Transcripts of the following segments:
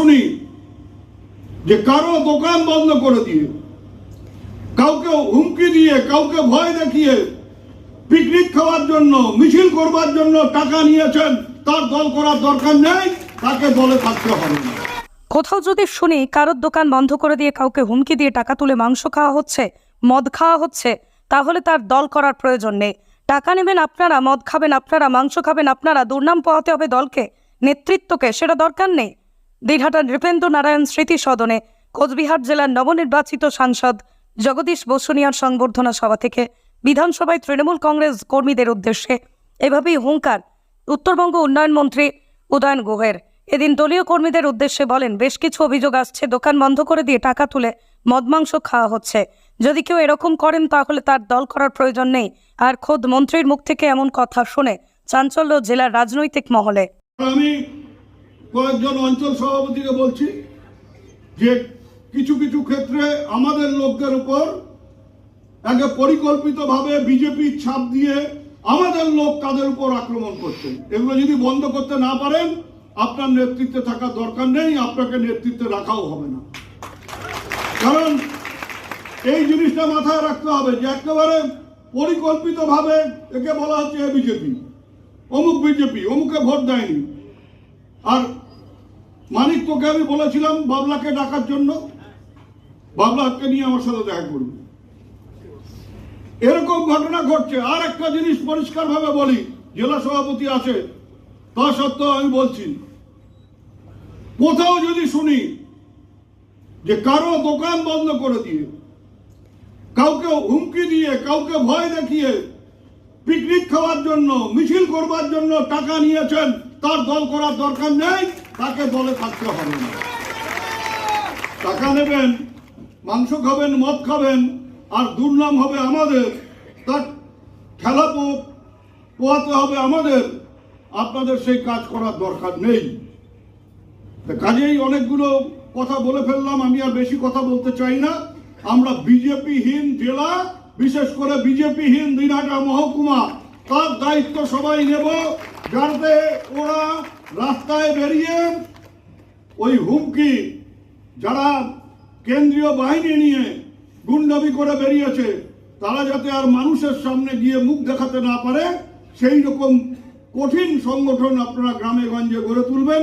শুনি যে কারও দোকান বন্ধ করে দিয়ে, কাউকে হুমকি দিয়ে, কাউকে ভয় দেখিয়ে পিকনিক খাওয়ার জন্য, মিছিল করবার জন্য টাকা নিয়েছেন, তার দল করার দরকার নেই, তাকে দলে থাকতে হবে কোথাও যদি শুনি কারোর দোকান বন্ধ করে দিয়ে কাউকে হুমকি দিয়ে টাকা তুলে মাংস খাওয়া হচ্ছে, মদ খাওয়া হচ্ছে, তাহলে তার দল করার প্রয়োজন নেই। টাকা নেবেন আপনারা, মদ খাবেন আপনারা, মাংস খাবেন আপনারা, দুর্নাম পোহাতে হবে দলকে, নেতৃত্বকে, সেটা দরকার নেই। দিঘাটার নৃপেন্দ্র নারায়ণ স্মৃতি সদনে কোচবিহার জেলার নবনির্বাচিত সাংসদ জগদীশ বসুনিয়ার সংবর্ধনা সভা থেকে বিধানসভায় তৃণমূল কংগ্রেস কর্মীদের উদ্দেশ্যে এভাবেই হুঙ্কার। উত্তরবঙ্গ উন্নয়ন মন্ত্রী উদয়ন গুহের। এদিন দলীয় কর্মীদের উদ্দেশ্যে বলেন, বেশ কিছু অভিযোগ আসছে, দোকান বন্ধ করে দিয়ে টাকা তুলে মদ মাংস খাওয়া হচ্ছে। যদি কেউ এরকম করেন তাহলে তার দল করার প্রয়োজন নেই। আর খোদ মন্ত্রীর মুখ থেকে এমন কথা শুনে চাঞ্চল্য জেলার রাজনৈতিক মহলে। কয়েকজন অঞ্চল সভাপতিকে বলছি যে কিছু কিছু ক্ষেত্রে আমাদের লোকদের উপর একে পরিকল্পিতভাবে বিজেপির ছাপ দিয়ে আমাদের লোক তাদের উপর আক্রমণ করছে। এগুলো যদি বন্ধ করতে না পারেন, আপনার নেতৃত্বে থাকার দরকার নেই, আপনাকে নেতৃত্বে রাখাও হবে না। কারণ এই জিনিসটা মাথায় রাখতে হবে যে একেবারে পরিকল্পিতভাবে একে বলা হচ্ছে এ বিজেপি, অমুক বিজেপি, অমুকে ভোট দেয়নি। আর তোকে আমি বলেছিলাম বাবলাকে ডাকার জন্য। বাবলাকে নিয়ে আমার সাথে দেখা করবে। এরকম ঘটনা ঘটছে। আর একটা জিনিস পরিষ্কারভাবে বলি, জেলা সভাপতি আছে, তা সত্ত্বেও আমি বলছি, কোথাও যদি শুনি যে কারও দোকান বন্ধ করে দিয়ে, কাউকে হুমকি দিয়ে, কাউকে ভয় দেখিয়ে পিকনিক খাওয়ার জন্য, মিছিল করবার জন্য টাকা নিয়েছেন, তার দল করার দরকার নেই তাকে দলে থাকতে হবে না। টাকা নেবেন, মাংস খাবেন, মদ খাবেন, আর দুর্নাম হবে আমাদের। তার খেলা পোয়াতে হবে আমাদের। আপনাদের সেই কাজ করার দরকার নেই। কাজেই অনেকগুলো কথা বলে ফেললাম, আমি আর বেশি কথা বলতে চাই না। আমরা বিজেপিহীন জেলা, বিশেষ করে বিজেপিহীন দিনহাটা মহকুমা। তার দায়িত্ব সবাই নেব। যাতে ওরা রাস্তায় বেরিয়ে ওই হুমকি যারা কেন্দ্রীয় বাহিনী নিয়ে গুন্ডাবি করে বেরিয়েছে, তারা যাতে আর মানুষের সামনে গিয়ে মুখ দেখাতে না পারে, সেই রকম কঠিন সংগঠন আপনারা গ্রামে গঞ্জে গড়ে তুলবেন।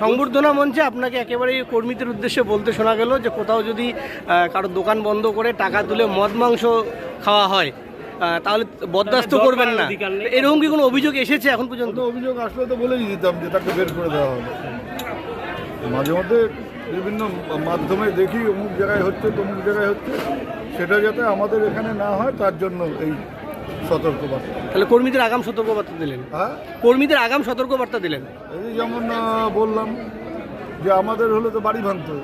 সংবর্ধনা মঞ্চে আপনাকে একেবারে কর্মীদের উদ্দেশ্যে বলতে শোনা গেল যে কোথাও যদি কারোর দোকান বন্ধ করে টাকা তুলে মদ মাংস খাওয়া হয় তাহলে বরদাস্ত করবেন না। এরকম কি কোনো অভিযোগ এসেছে এখন পর্যন্ত? অভিযোগ আসলে তো বলেই দিতাম যে তাকে বের করে দেওয়া হবে। মাঝে মধ্যে বিভিন্ন মাধ্যমে দেখি অমুক জায়গায় হচ্ছে তমুক জায়গায় হচ্ছে। সেটা যাতে আমাদের এখানে না হয় তার জন্য এই সতর্কবার্তা। তাহলে কর্মীদের আগাম সতর্কবার্তা দিলেন? হ্যাঁ? কর্মীদের আগাম সতর্কবার্তা দিলেন? এই যেমন আহ, বললাম যে আমাদের হলে তো বাড়ি ভাঙতো।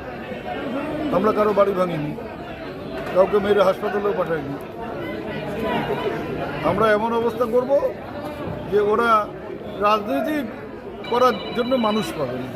আমরা কারও বাড়ি ভাঙিনি। কাউকে মেরে হাসপাতালেও পাঠাইনি। আমরা এমন অবস্থা করব যে ওরা রাজনীতি করার জন্য মানুষ পাবে না।